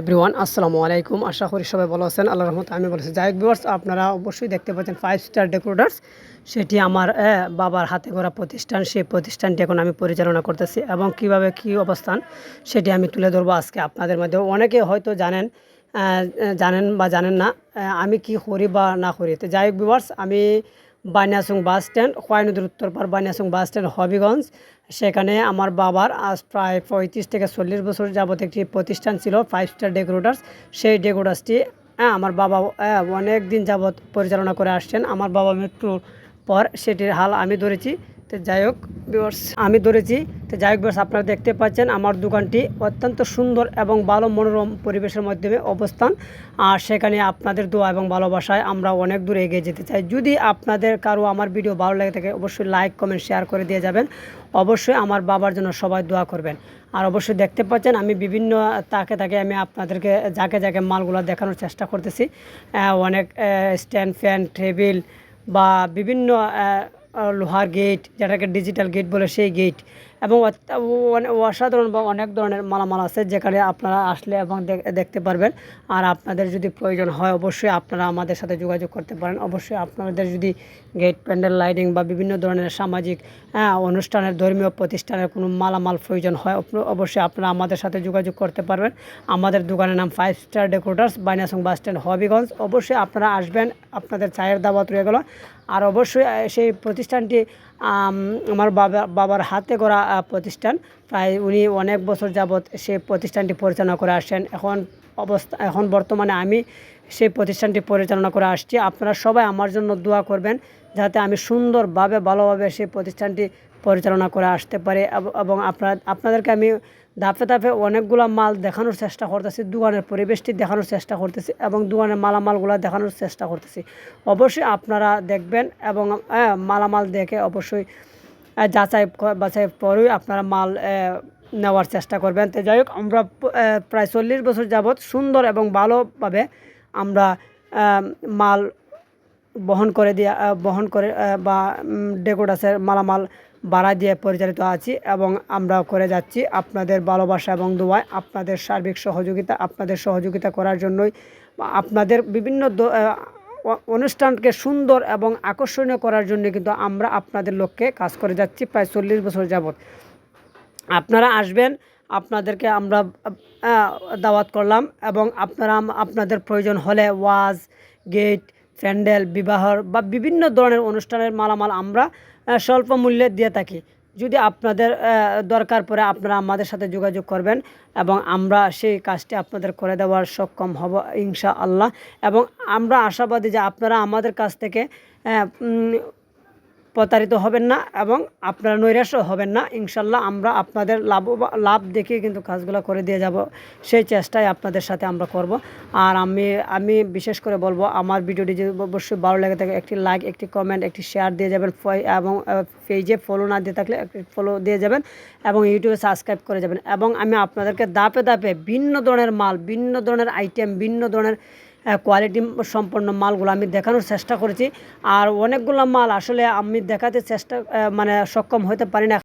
Everyone, আসসালামু আলাইকুম। আশা করি সবাই ভালো আছেন। আল্লাহ রহমত আমি বলেছি যাই ভিউয়ার্স আপনারা অবশ্যই দেখতে পাচ্ছেন ফাইভ স্টার ডেকোরেটার্স সেটি আমার বাবার হাতে গড়া প্রতিষ্ঠান। সেই প্রতিষ্ঠানটি এখন আমি পরিচালনা করতেছি। এবং কীভাবে কি অবস্থান, সেটি আমি তুলে ধরবো আজকে আপনাদের মধ্যে। অনেকে হয়তো জানেন জানেন বা জানেন না আমি কি করি বা না করি। তো যাই হোক আমি বানিয়াসুং বাস স্ট্যান্ড হয়নদীর উত্তর পার বানিয়াসুং বাস স্ট্যান্ড হবিগঞ্জ। সেখানে আমার বাবার আজ প্রায় পঁয়ত্রিশ থেকে চল্লিশ বছর যাবত একটি প্রতিষ্ঠান ছিল ফাইভ স্টার ডেকোরেটার্স সেই ডেকোরেটার্সটি হ্যাঁ আমার বাবা হ্যাঁ, অনেক দিন যাবত পরিচালনা করে আসছেন। আমার বাবা মৃত্যুর পর সেটির হাল আমি ধরেছি। তো যাই হোক viewers, আমি ধরেছি। তো যাই হোক viewers, আপনারা দেখতে পাচ্ছেন আমার দোকানটি অত্যন্ত সুন্দর এবং ভালো মনোরম পরিবেশের মাধ্যমে অবস্থান। আর সেখানে আপনাদের দোয়া এবং ভালোবাসায় আমরা অনেক দূর এগিয়ে যেতে চাই। যদি আপনাদের কারও আমার ভিডিও ভালো লেগে থাকে অবশ্যই লাইক কমেন্ট শেয়ার করে দিয়ে যাবেন। অবশ্যই আমার বাবার জন্য সবাই দোয়া করবেন। আর অবশ্যই দেখতে পাচ্ছেন আমি বিভিন্ন তাকে তাকে আমি আপনাদেরকে যাকে যাকে মালগুলো দেখানোর চেষ্টা করতেছি। অনেক স্ট্যান্ড ফ্যান টেবিল বা বিভিন্ন লোহার গেট যেটাকে ডিজিটাল গেট বলে সেই গেট এবং অসাধারণ বা অনেক ধরনের মালামাল আছে যেখানে আপনারা আসলে এবং দেখতে পারবেন। আর আপনাদের যদি প্রয়োজন হয় অবশ্যই আপনারা আমাদের সাথে যোগাযোগ করতে পারেন। অবশ্যই আপনাদের যদি গেট প্যান্ডেল লাইটিং বা বিভিন্ন ধরনের সামাজিক হ্যাঁ, অনুষ্ঠানের ধর্মীয় প্রতিষ্ঠানের কোনো মালামাল প্রয়োজন হয় অবশ্যই আপনারা আমাদের সাথে যোগাযোগ করতে পারবেন। আমাদের দোকানের নাম ফাইভ স্টার ডেকোরেটার্স বাইনাসং বাস স্ট্যান্ড হবিগঞ্জ। অবশ্যই আপনারা আসবেন আপনাদের চায়ের দাবাত রয়ে গেল। আর অবশ্যই সেই প্রতিষ্ঠানটি আমার বাবা, বাবার হাতে করা প্রতিষ্ঠান। প্রায় উনি অনেক বছর যাবৎ সেই প্রতিষ্ঠানটি পরিচালনা করে আসছেন। এখন অবস্থা, এখন বর্তমানে আমি সেই প্রতিষ্ঠানটি পরিচালনা করে আসছি। আপনারা সবাই আমার জন্য দোয়া করবেন, যাতে আমি সুন্দরভাবে, ভালোভাবে সেই প্রতিষ্ঠানটি পরিচালনা করে আসতে পারে এবং আপনার আপনাদেরকে আমি ধাপে ধাপে অনেকগুলো মাল দেখানোর চেষ্টা করতেছি দোকানের পরিবেশটি দেখানোর চেষ্টা করতেছি এবং দোকানের মালামালগুলো দেখানোর চেষ্টা করতেছি। অবশ্যই আপনারা দেখবেন এবং হ্যাঁ, মালামাল দেখে অবশ্যই যাচাই বাছাই পরেই আপনারা মাল নেওয়ার চেষ্টা করবেন। তো যাই হোক আমরা প্রায় চল্লিশ বছর যাবৎ সুন্দর এবং ভালোভাবে আমরা মাল বহন করে দিয়ে বহন করে বা ডেকোরাসের মালামাল ভাড়া দিয়ে পরিচালিত আছি এবং আমরা করে যাচ্ছি আপনাদের ভালোবাসা এবং দোয়ায়, আপনাদের সার্বিক সহযোগিতা, আপনাদের সহযোগিতা করার জন্যই আপনাদের বিভিন্ন অনুষ্ঠানকে সুন্দর এবং আকর্ষণীয় করার জন্য কিন্তু আমরা আপনাদের লক্ষ্যে কাজ করে যাচ্ছি প্রায় চল্লিশ বছর যাবত আপনারা আসবেন, আপনাদেরকে আমরা দাওয়াত করলাম এবং আপনারা, আপনাদের প্রয়োজন হলে ওয়াজ, গেট প্যান্ডেল, বিবাহর বা বিভিন্ন ধরনের অনুষ্ঠানের মালামাল আমরা স্বল্প মূল্যে দিয়ে থাকি। যদি আপনাদের দরকার পড়ে আপনারা আমাদের সাথে যোগাযোগ করবেন এবং আমরা সেই কাজটি আপনাদের করে দেওয়ার সক্ষম হব ইনশা আল্লাহ এবং আমরা আশাবাদী যে আপনারা আমাদের কাছ থেকে প্রতারিত হবেন না এবং আপনারা নৈরাশ্য হবেন না। ইনশাল্লাহ আমরা আপনাদের লাভ লাভ দেখে কিন্তু কাজগুলো করে দিয়ে যাব। সেই চেষ্টাই আপনাদের সাথে আমরা করব। আর আমি আমি বিশেষ করে বলব, আমার ভিডিওটি যদি অবশ্যই ভালো লেগে থাকে, একটি লাইক, একটি কমেন্ট, একটি শেয়ার দিয়ে যাবেন। এবং পেজে ফলো না দিয়ে থাকলে একটি ফলো দিয়ে যাবেন এবং ইউটিউবে সাবস্ক্রাইব করে যাবেন। এবং আমি আপনাদেরকে দাপে দাপে ভিন্ন ধরনের মাল, ভিন্ন ধরনের আইটেম ভিন্ন ধরনের কোয়ালিটি সম্পন্ন মালগুলো আমি দেখানোর চেষ্টা করেছি। আর অনেকগুলো মাল আসলে আমি দেখাতে চেষ্টা মানে সক্ষম হতে পারি না।